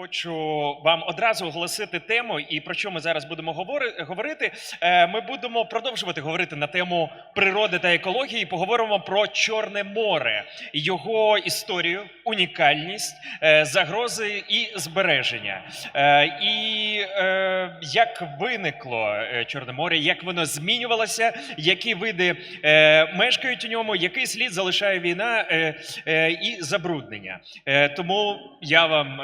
хочу вам одразу оголосити тему, і про що ми зараз будемо говорити. Е, Ми будемо продовжувати говорити на тему природи та екології. Поговоримо про Чорне море, його історію, унікальність, е, загрози і збереження. Е, І як виникло Чорне море, як воно змінювалося, які види мешкають у ньому, який слід залишає війна і забруднення. Тому я вам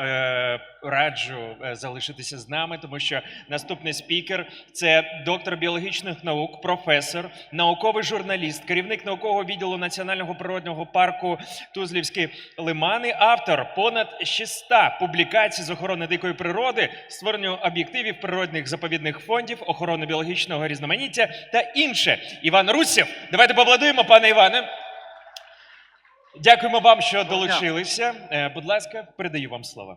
раджу е, залишитися з нами, тому що наступний спікер це доктор біологічних наук, професор, науковий журналіст, керівник наукового відділу Національного природного парку Тузлівські лимани, автор понад 600 публікацій з охорони дикої природи, створення об'єктивів природних заповідних фондів, охорони біологічного різноманіття та інше. Іван Русєв. Давайте поаплодуємо, пане Іване. Дякуємо вам, що долучилися. Е, Будь ласка, передаю вам слово.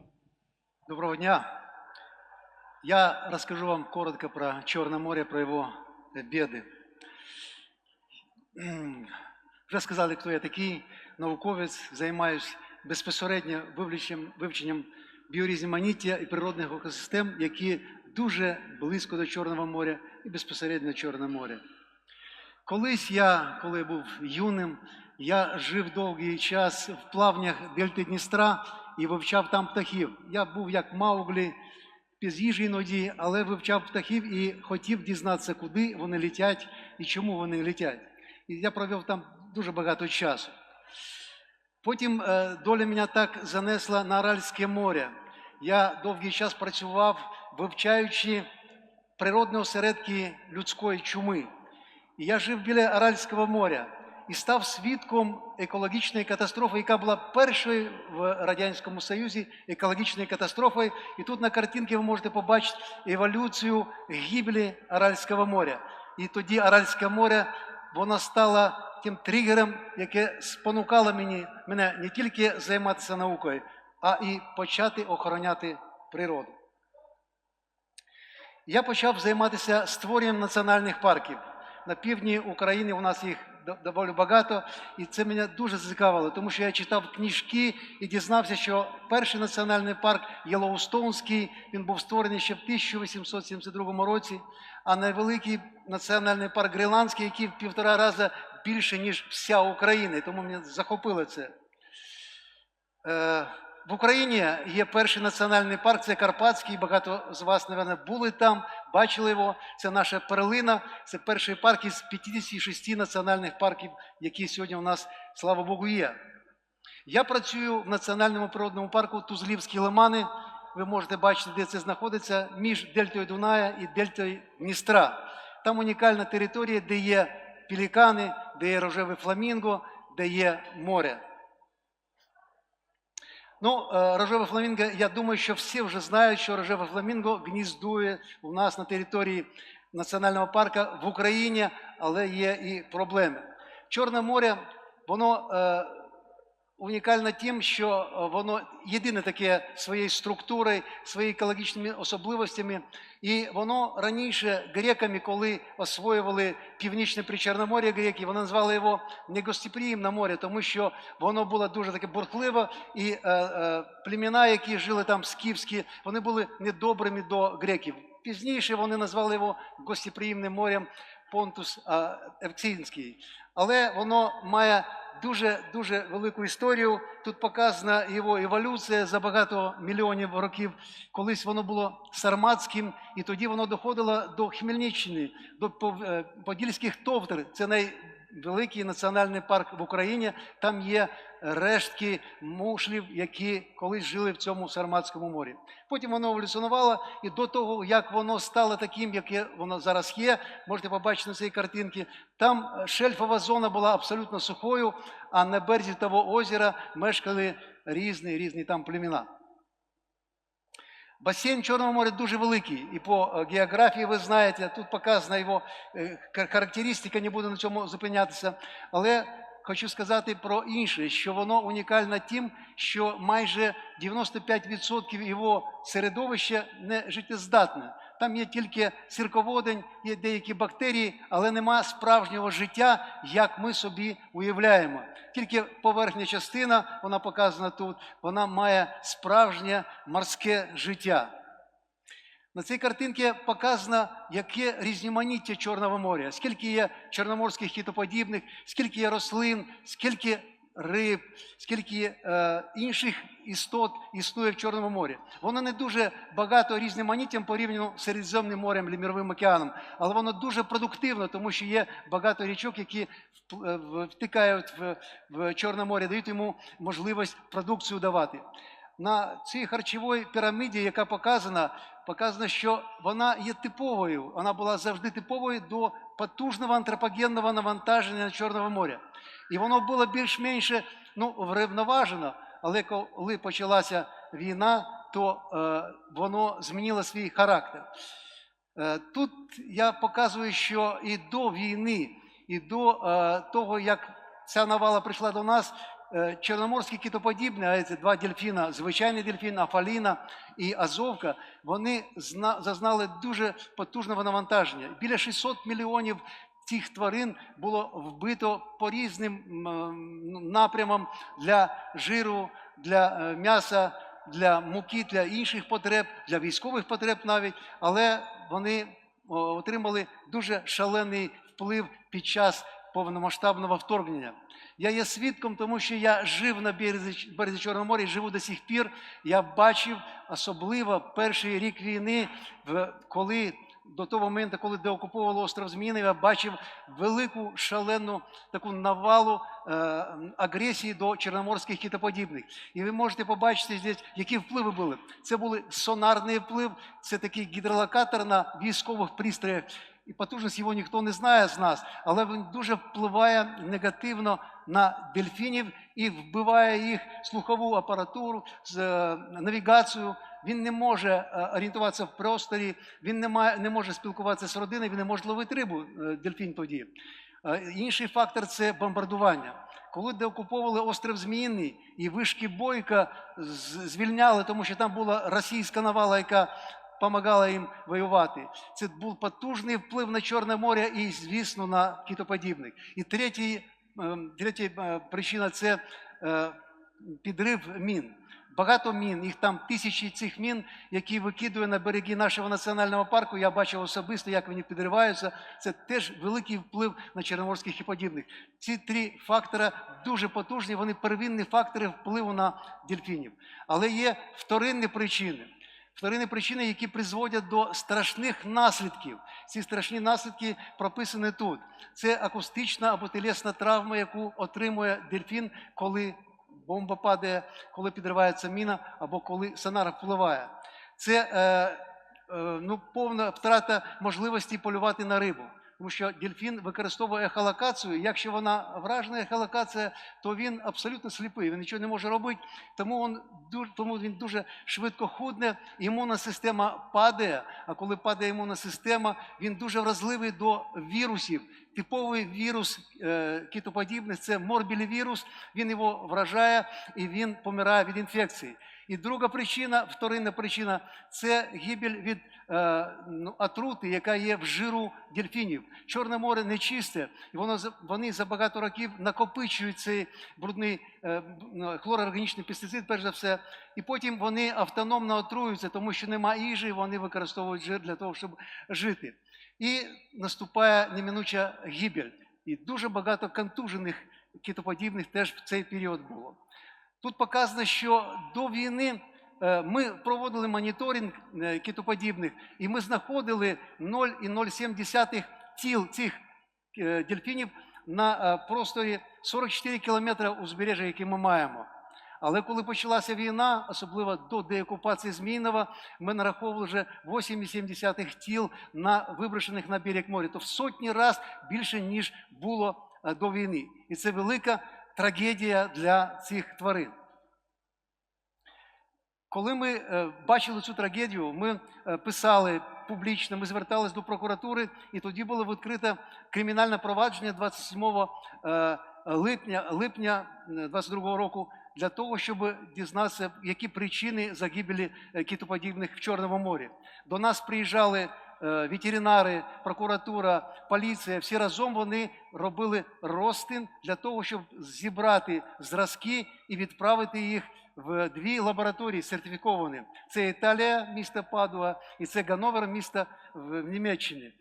Доброго дня. Я расскажу вам коротко про Черное море, про э, беды. Вже сказали, хто я такий, науковець, займаюся безпосередньо вивченням, вивченням біорізноманіття і природних екосистем, які дуже близько до Чорного моря і безпосередньо Чорне море. Колись я, коли був юним, я жив довгий час в плавнях Дельти Дністра і вивчав там птахів. Я був як Мауглі, без їжі іноді, але вивчав птахів і хотів дізнатися, куди вони літять і чому вони літять. І я провів там дуже багато часу. Потім е, доля мене так занесла на Аральське море. Я довгий час працював, вивчаючи природні осередки людської чуми. І я жив біля Аральського моря і став свідком екологічної катастрофи, яка була першою в Радянському Союзі екологічною катастрофою. І тут на картинці ви можете побачити еволюцію гибелі Аральського моря. І тоді Аральське море воно стало тим тригером, яке спонукало мені, мене не тільки займатися наукою, а і почати охороняти природу. Я почав займатися створенням національних парків. На півдні України у нас їх доволі багато, і це мене дуже зацікавило, тому що я читав книжки і дізнався, що перший національний парк Єлоустоунський, він був створений ще в 1872 році, а найвеликий національний парк Гренландський, який в півтора рази більше, ніж вся Україна. Тому мене захопило це. В Україні є перший національний парк, це Карпатський. Багато з вас, мабуть, були там, бачили його. Це наша перлина. Це перший парк із 56 національних парків, які сьогодні у нас, слава Богу, є. Я працюю в національному природному парку Тузлівські лимани. Ви можете бачити, де це знаходиться між Дельтою Дуная і Дельтою Дністра. Там унікальна територія, де є пелікани, де є рожеве фламінго, де є море. Ну, е, рожеве фламінго, я думаю, що всі вже знають, що рожеве фламінго гніздує у нас на території національного парку в Україні, але є і проблеми. Чорне море, воно унікальне тим, що е, воно єдине таке своєю структурою, своїми екологічними особливостями. І воно раніше греками, коли освоювали північне причорномор'я греки, вони назвали його негостеприємне море, тому що воно було дуже таке бурхливе, і е, е, племена, які жили там скіфські, вони були недобрими до греків. Пізніше вони назвали його гостеприємним морем Понтус е, Але воно має дуже дуже велику історію. Тут показана його еволюція за багато мільйонів років. Колись воно було сарматським, і тоді воно доходило до Хмельниччини, до е, Подільських товтер. Це найвеликий національний парк в Україні. Там є рештки мушлів, які колись жили в цьому Сарматському морі. Потім воно еволюціонувало, і до того, як воно стало таким, яке воно зараз є, можете побачити на цій картинці, там шельфова зона була абсолютно сухою, а на березі того озера мешкали різні різні там племена. Басейн Чорного моря дуже великий, і по е, географії ви знаєте, тут показана його е, характеристика, не буду на цьому зупинятися. Але хочу сказати про інше, що воно унікальне тим, що майже 95% його середовища не життєздатне. Там є тільки сірководень, є деякі бактерії, але нема справжнього життя, як ми собі уявляємо. Тільки поверхня частина, вона показана тут, вона має справжнє морське життя. На цій картинці показано, яке різноманіття Чорного моря, скільки є чорноморських хітоподібних, скільки є рослин, скільки риб, скільки е, інших істот існує в Чорному морі. Воно не дуже багато різноманіттям порівняно з Середземним морем Міровим океаном, але воно дуже продуктивно, тому що є багато річок, які е, втикають в, в Чорне море, дають йому можливість продукцію давати. На цій харчовій піраміді, яка показана, показано, що вона є типовою. Вона була завжди типовою до потужного антропогенного навантаження на Чорного моря. І воно було більш-менш ну, врівноважено, але коли почалася війна, то е, воно змінило свій характер. Е, тут я показую, що і до війни, і до е, того, як ця навала прийшла до нас, чорноморські китоподібні, а це два дельфіна, звичайний дельфін, Афаліна і Азовка, вони зна- зазнали дуже потужного навантаження. Біля 600 мільйонів цих тварин було вбито по різним напрямам для жиру, для е, м'яса, для муки, для інших потреб, для військових потреб навіть, але вони отримали дуже шалений вплив під час повномасштабного вторгнення. Я є свідком, тому що я жив на березі, березі Чорного моря і живу до сих пір. Я бачив особливо перший рік війни, коли до того моменту, коли деокуповували остров Зміїний, я бачив велику шалену таку навалу е, агресії до чорноморських китоподібних. І ви можете побачити здесь, які впливи були. Це були сонарний вплив, це такий гідролокатор на військових пристроях. І потужність його ніхто не знає з нас, але він дуже впливає негативно на дельфінів і вбиває їх слухову апаратуру, е, навігацію. Він не може е, орієнтуватися в просторі, він не, має, не може спілкуватися з родиною, він не може ловити рибу, е, дельфін тоді. Інший фактор це бомбардування. Коли деокуповували острів Зміїний і вишки Бойка звільняли, тому що там була російська навала, яка допомагала їм воювати. Це був потужний вплив на Чорне море і, звісно, на китоподібних. І третій, ем, третя е, причина це е, підрив мін. Багато мін, їх там тисячі цих мін, які викидує на береги нашого національного парку. Я бачив особисто, як вони підриваються. Це теж великий вплив на чорноморських і подібних. Ці три фактори дуже потужні, вони первинні фактори впливу на дельфінів. Але є вторинні причини. Вторинні причини, які призводять до страшних наслідків. Ці страшні наслідки прописані тут. Це акустична або телесна травма, яку отримує дельфін, коли бомба падає, коли підривається міна або коли сонар впливає. Це е, е, ну, повна втрата можливості полювати на рибу. Тому що дельфін використовує ехолокацію. Якщо вона вражена ехолокація, то він абсолютно сліпий, він нічого не може робити. Тому він дуже, тому він дуже швидко худне, імунна система падає. А коли падає імунна система, він дуже вразливий до вірусів. Типовий вірус е, китоподібних це морбілівірус, він його вражає і він помирає від інфекції. І друга причина, вторинна причина це гибель від е, ну, отрути, яка є в жиру дельфінів. Чорне море нечисте, і воно вони за багато років накопичують цей брудний е, ну, хлороорганічний пестицид, перш за все, і потім вони автономно отруюються, тому що немає їжі, і вони використовують жир для того, щоб жити. І наступає неминуча гибель. І дуже багато контужених китоподібних теж в цей період було. Тут показано, що до війни е, ми проводили моніторинг е, китоподібних, і ми знаходили 0,07 тіл цих е, дельфінів на просторі 44 кілометри узбережжя, яке ми маємо. Але коли почалася війна, особливо до деокупації Зміїнова, ми нараховували вже 8,7 тіл на виброшених на берег моря. То в сотні раз більше, ніж було до війни. І це велика трагедія для цих тварин. Коли ми е, бачили цю трагедію, ми е, писали публічно, ми звертались до прокуратури, і тоді було відкрите кримінальне провадження 27 е, липня, липня 22 року для того, щоб дізнатися, які причини загибелі китоподібних в Чорному морі. До нас приїжджали ветеринари, прокуратура, поліція. Всі разом вони робили розтин для того, щоб зібрати зразки і відправити їх в дві лабораторії сертифіковані. Це Італія, місто Падуа, і це Ганновер, місто в в Німеччині.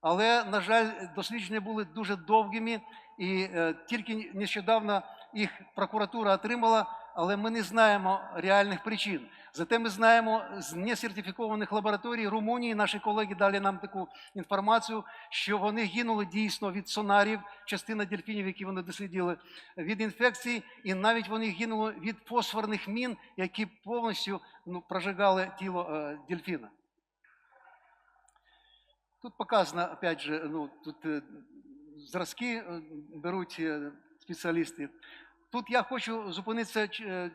Але, на жаль, дослідження були дуже довгими, і е, тільки нещодавно їх прокуратура отримала, але ми не знаємо реальних причин. Зате ми знаємо з несертифікованих лабораторій Румунії, наші колеги дали нам таку інформацію, що вони гинули дійсно від сонарів, частина дельфінів, які вони дослідили, від інфекцій, і навіть вони гинули від фосфорних мін, які повністю ну, прожигали тіло е, дельфіна. Тут показано, опять же, ну, тут е, зразки е, беруть е, спеціалісти. Тут я хочу зупинитися е,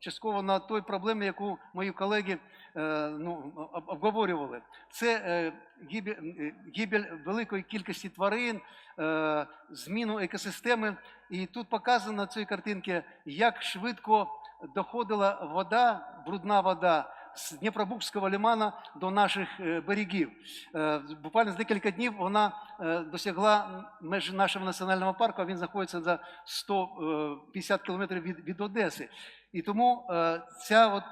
частково на той проблемі, яку мої колеги е, ну, обговорювали. Це гібель гибель, е, великої кількості тварин, е, зміну екосистеми. І тут показано на цій картинці, як швидко доходила вода, брудна вода з Дніпробукського лимана до наших е, берегів. Е, Буквально за декілька днів вона е, досягла межі нашого національного парку, а він знаходиться за 150 кілометрів від, від Одеси. І тому ця от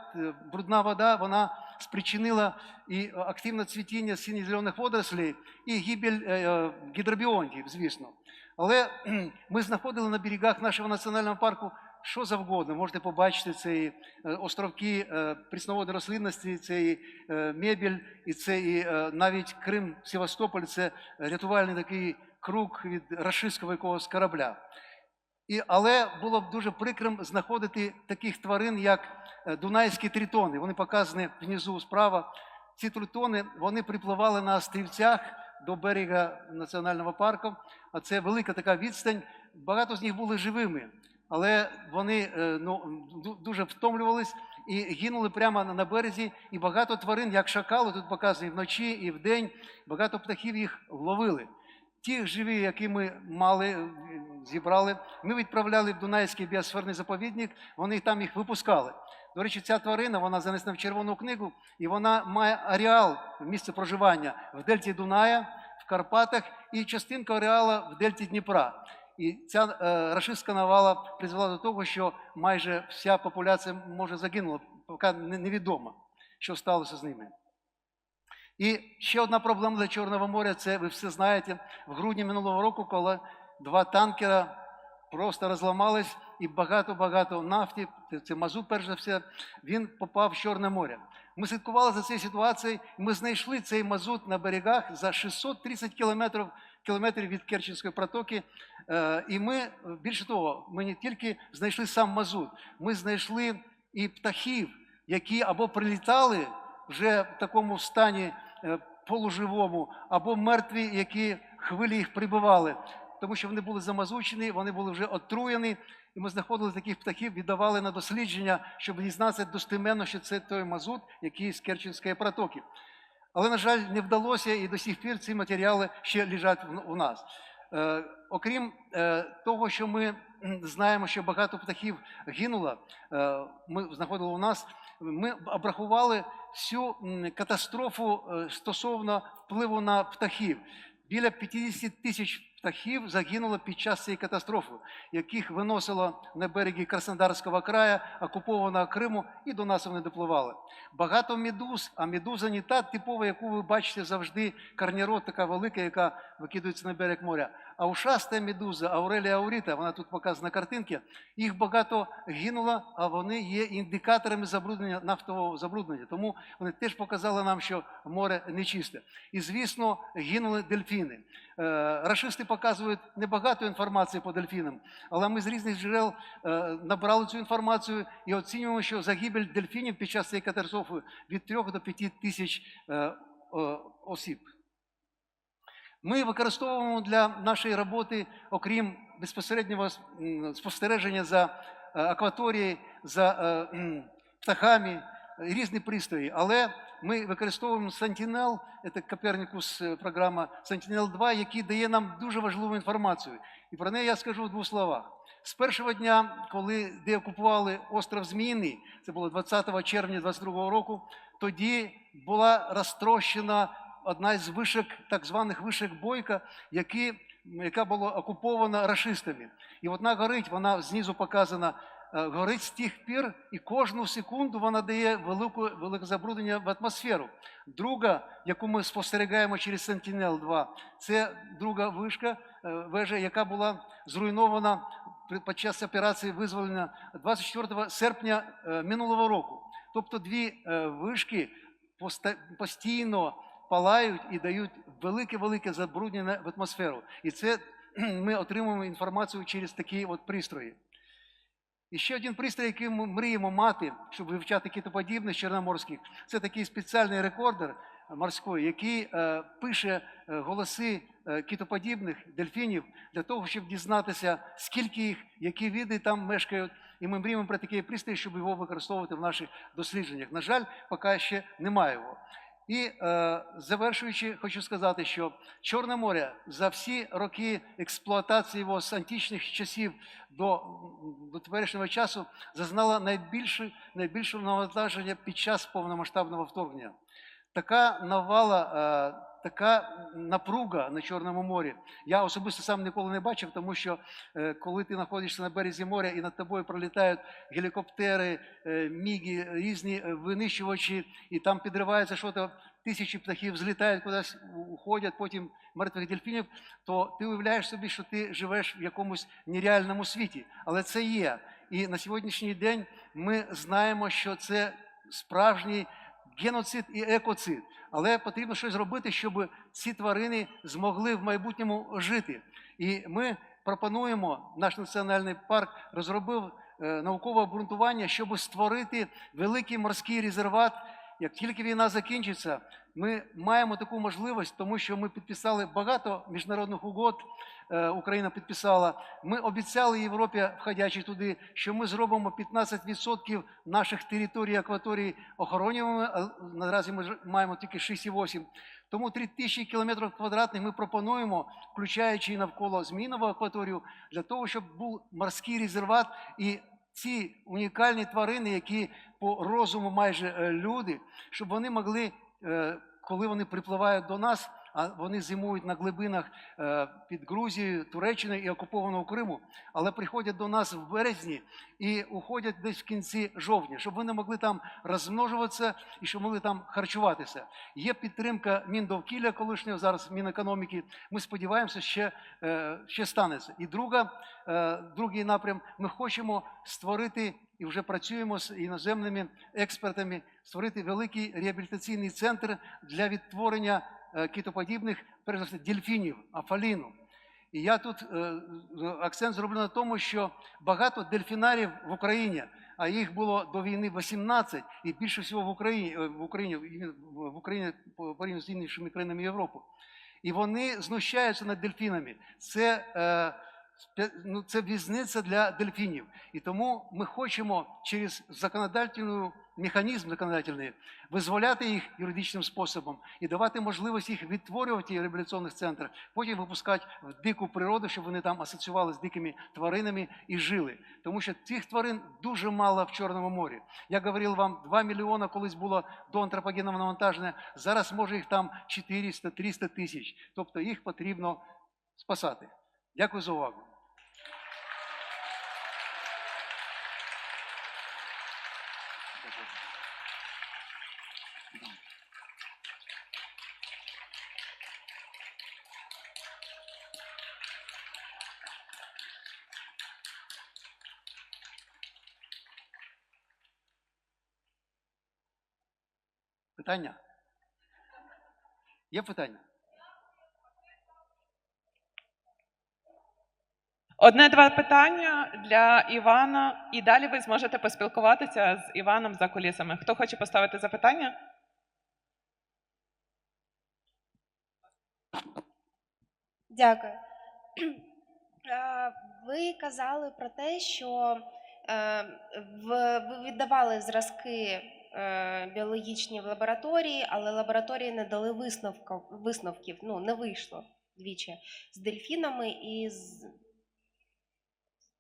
брудна вода вона спричинила і активне цвітіння синьо-зелених водорослей, і гибель е, гідробіонтів, звісно. Але ми знаходили на берегах нашого національного парку що завгодно. Можете побачити ці е, островки е, прісноводної рослинності, це і е, мебель, і це навіть Крим, Севастополь, це рятувальний такий круг від рашистського якогось корабля. І, але було б дуже прикрим знаходити таких тварин, як дунайські тритони. Вони показані внизу справа. Ці тритони вони припливали на острівцях до берега національного парку, а це велика така відстань. Багато з них були живими, але вони е, ну, дуже втомлювались і гинули прямо на- березі. І багато тварин, як шакали, тут показані вночі і вдень, багато птахів їх ловили. Ті живі, які ми мали, е, зібрали, ми відправляли в Дунайський біосферний заповідник, вони там їх випускали. До речі, ця тварина вона занесена в Червону книгу, і вона має ареал місце проживання в Дельті Дуная, в Карпатах і частинка ареала в Дельті Дніпра. І ця е, рашистська навала призвела до того, що майже вся популяція може загинула, поки не- невідомо, що сталося з ними. І ще одна проблема для Чорного моря це ви все знаєте. В грудні минулого року, коли два танкера просто розламались, і багато-багато нафті, це- мазут, перш за все, він попав в Чорне море. Ми слідкували за цією ситуацією, ми знайшли цей мазут на берегах за 630 кілометрів, кілометрів від Керченської протоки. Е, І ми, більше того, ми не тільки знайшли сам мазут, ми знайшли і птахів, які або прилітали вже в такому стані е, полуживому, або мертві, які хвилі їх прибивали, тому що вони були замазучені, вони були вже отруєні, і ми знаходили таких птахів, віддавали на дослідження, щоб дізнатися достеменно, що це той мазут, який з Керченської протоки. Але, на жаль, не вдалося, і до сих пір ці матеріали ще лежать у нас. Е, окрім е, того, що ми знаємо, що багато птахів гинуло, е, ми знаходили у нас, ми обрахували всю катастрофу е, стосовно впливу на птахів. Біля 50 тисяч птахів загинуло під час цієї катастрофи, яких виносило на береги Краснодарського краю, окупованого Криму, і до нас вони допливали. Багато медуз, а медуза не та типова, яку ви бачите завжди, карнірот така велика, яка викидується на берег моря. А ушаста медуза, Аурелія ауріта, вона тут показана на картинці, їх багато гинуло, а вони є індикаторами забруднення, нафтового забруднення. Тому вони теж показали нам, що море нечисте. І, звісно, гинули дельфіни. Е, Рашисти показують небагато інформації по дельфінам, але ми з різних джерел е, набрали цю інформацію і оцінюємо, що загибель дельфінів під час цієї катастрофи від 3 до 5 тисяч е, осіб. Ми використовуємо для нашої роботи, окрім безпосереднього спостереження за е, акваторією, за е, птахами, різні пристрої, але ми використовуємо Sentinel, це Копернікус е, програма Sentinel 2, який дає нам дуже важливу інформацію. І про неї я скажу в двох словах. З першого дня, коли деокупували остров Зміїний, це було 20 червня 22 року, тоді була розтрощена одна із вишок, так званих вишок Бойка, які, яка була окупована рашистами. І вона горить, вона знизу показана, е, горить з тих пір, і кожну секунду вона дає велику, велике забруднення в атмосферу. Друга, яку ми спостерігаємо через Sentinel-2, це друга вишка, е, вежа, яка була зруйнована під час операції визволення 24 серпня е, минулого року. Тобто дві вишки постійно палають і дають велике-велике забруднення в атмосферу. І це ми отримуємо інформацію через такі от пристрої. І ще один пристрій, який ми мріємо мати, щоб вивчати китоподібних чорноморських, це такий спеціальний рекордер морський, який е, пише е, голоси е, китоподібних дельфінів для того, щоб дізнатися, скільки їх, які види там мешкають. І ми мріємо про такий пристрій, щоб його використовувати в наших дослідженнях. На жаль, поки ще немає його. І е, завершуючи, хочу сказати, що Чорне море за всі роки експлуатації його з античних часів до, до теперішнього часу зазнало найбільше, найбільше навантаження під час повномасштабного вторгнення. Така навала, е, така напруга на Чорному морі. Я особисто сам ніколи не бачив, тому що е, коли ти знаходишся на березі моря і над тобою пролітають гелікоптери, е, міги, різні е, винищувачі, і там підривається щось, тисячі птахів злітають кудись, уходять, потім мертвих дельфінів, то ти уявляєш собі, що ти живеш в якомусь нереальному світі. Але це є. І на сьогоднішній день ми знаємо, що це справжній геноцид і екоцид. Але потрібно щось зробити, щоб ці тварини змогли в майбутньому жити. І ми пропонуємо, наш національний парк розробив е, наукове обґрунтування, щоб створити великий морський резерват. Як тільки війна закінчиться, ми маємо таку можливість, тому що ми підписали багато міжнародних угод. Е, Україна підписала. Ми обіцяли Європі, входячи туди, що ми зробимо 15% наших територій, акваторій охоронюваними. а Наразі ми маємо тільки 6,8. Тому 3000 кілометрів квадратних ми пропонуємо, включаючи і навколо змінову акваторію, для того, щоб був морський резерват і ці унікальні тварини, які по розуму майже е, люди, щоб вони могли, е, коли вони припливають до нас, а вони зимують на глибинах е, під Грузією, Туреччиною і окупованого Криму, але приходять до нас в березні і уходять десь в кінці жовтня, щоб вони могли там розмножуватися і щоб могли там харчуватися. Є підтримка Міндовкілля колишнього, зараз Мінекономіки. Ми сподіваємося, ще, е, ще станеться. І друга, е, другий напрям, ми хочемо створити і вже працюємо з іноземними експертами, створити великий реабілітаційний центр для відтворення е, китоподібних, перш за все, дельфінів, афаліну. І я тут е, акцент зроблю на тому, що багато дельфінарів в Україні, а їх було до війни 18, і більше всього в Україні, е, в Україні, в Україні порівняно з іншими країнами Європи. І вони знущаються над дельфінами. Це, ну, це в'язниця для дельфінів. І тому ми хочемо через законодательний механізм законодательний визволяти їх юридичним способом і давати можливість їх відтворювати в реабілітаційних центрах, потім випускати в дику природу, щоб вони там асоціювали з дикими тваринами і жили. Тому що цих тварин дуже мало в Чорному морі. Я говорив вам, 2 мільйони колись було до антропогенного навантаження, зараз може їх там 400-300 тисяч. Тобто їх потрібно спасати. Дякую за увагу. Питання? Є питання? Одне-два питання для Івана, і далі ви зможете поспілкуватися з Іваном за кулісами. Хто хоче поставити запитання? Дякую. Е, Ви казали про те, що е, ви віддавали зразки біологічні в лабораторії, але лабораторії не дали висновків. Ну, не вийшло двічі з дельфінами і з,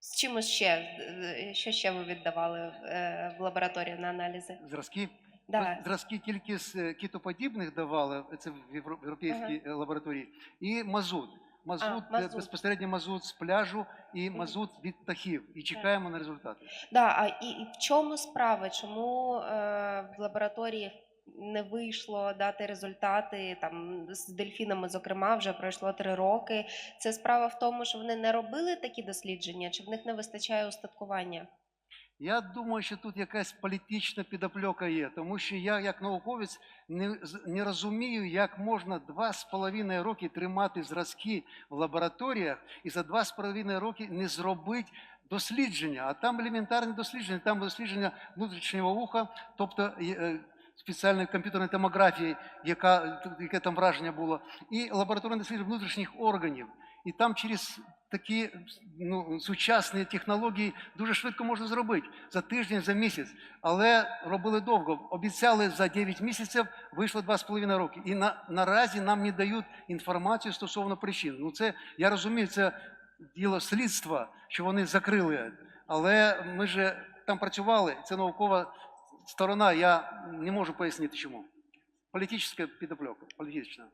з чимось ще. Е, Що ще ви віддавали е, в лабораторію на аналізи? Зразки. Да. Зразки тільки з е, кітоподібних давали, це в європейській е, лабораторії, і мазут. Мазут, е, мазут. безпосередньо мазут з пляжу і мазут від птахів. І чекаємо на результати. Да, а і, і в чому справа? Чому е, в лабораторії не вийшло дати результати там з дельфінами, зокрема, вже пройшло три роки. Це справа в тому, що вони не робили такі дослідження, чи в них не вистачає устаткування? Я думаю, що тут якась політична підопльока є, тому що я, як науковець, не, не розумію, як можна два з половиною роки тримати зразки в лабораторіях і за два з половиною роки не зробити дослідження. А там елементарні дослідження, там дослідження внутрішнього вуха, тобто е, е, спеціальної комп'ютерної томографії, яка, яке там враження було, і лабораторне дослідження внутрішніх органів. І там через такі ну, сучасні технології дуже швидко можна зробити за тиждень, за місяць. Але робили довго. Обіцяли за 9 місяців, вийшло 2,5 роки. І на, наразі нам не дають інформацію стосовно причин. Ну це я розумію, це діло слідства, що вони закрили. Але ми ж там працювали, це наукова сторона. Я не можу пояснити чому. Політична підопльока, політична.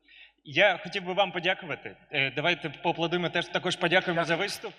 Я хотів би вам подякувати. Е, Давайте поаплодуємо теж також подякуємо за виступ.